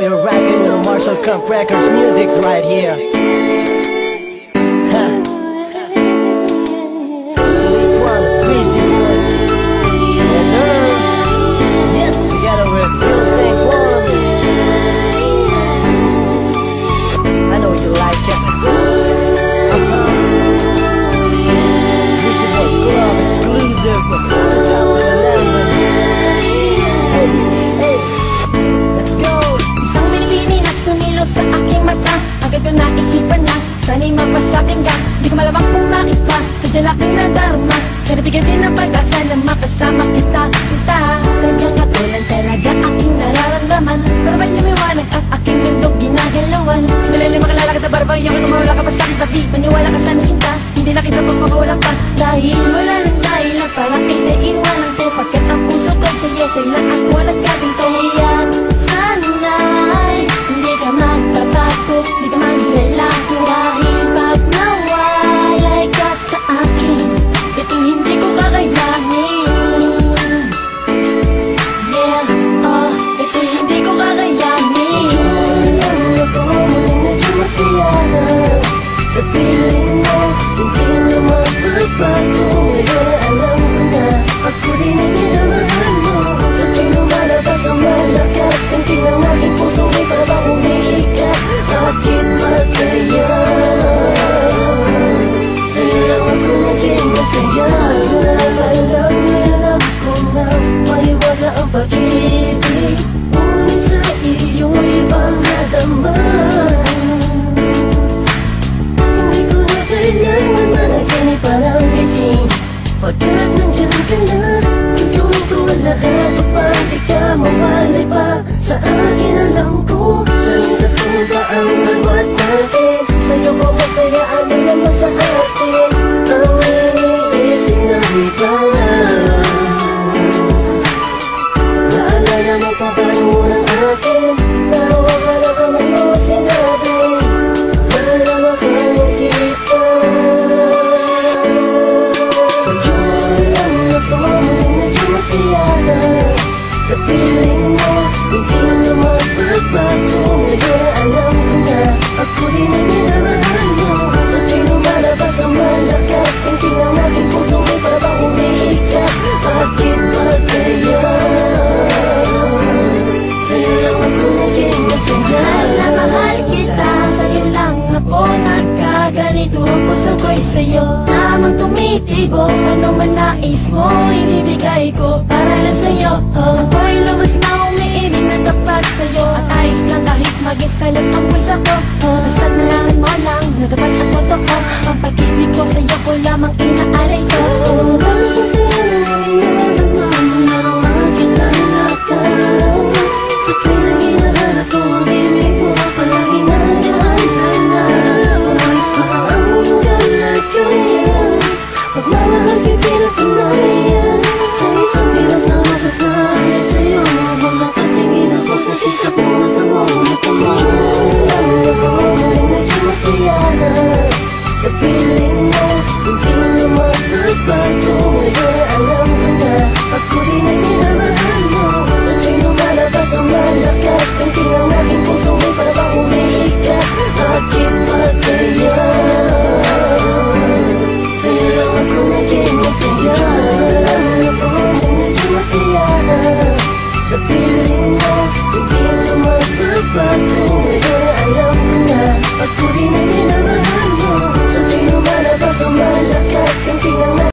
know you're rocking the Marshall Cup Records music's right here. Ayaw na mawala ka pa sa'king tabi Maniwala ka sana sinta. Hindi na kita pagpapawalan pa. Dahil wala lang dahil lang Para kita iwanan ko. Pagkat ang puso ko sa'yo Sa'yo lang ako nagkaganto Pag nandyan ka na Gagawin ko ang lahat Kapag di ka mawalay pa Sa akin alam ko Lalo na kung ay sa'yo Tamang tumitibok Ano man nais mo Ibibigay ko para lang sa'yo oh. Ako'y luwas na umiibig na tapat sa'yo At ayos na kahit maging silent ang pulsa ko oh. Basta nalaman mo lang na dapat ako to Ang pag-ibig ko sa'yo ko lamang inaalay ko oh. Kung susunod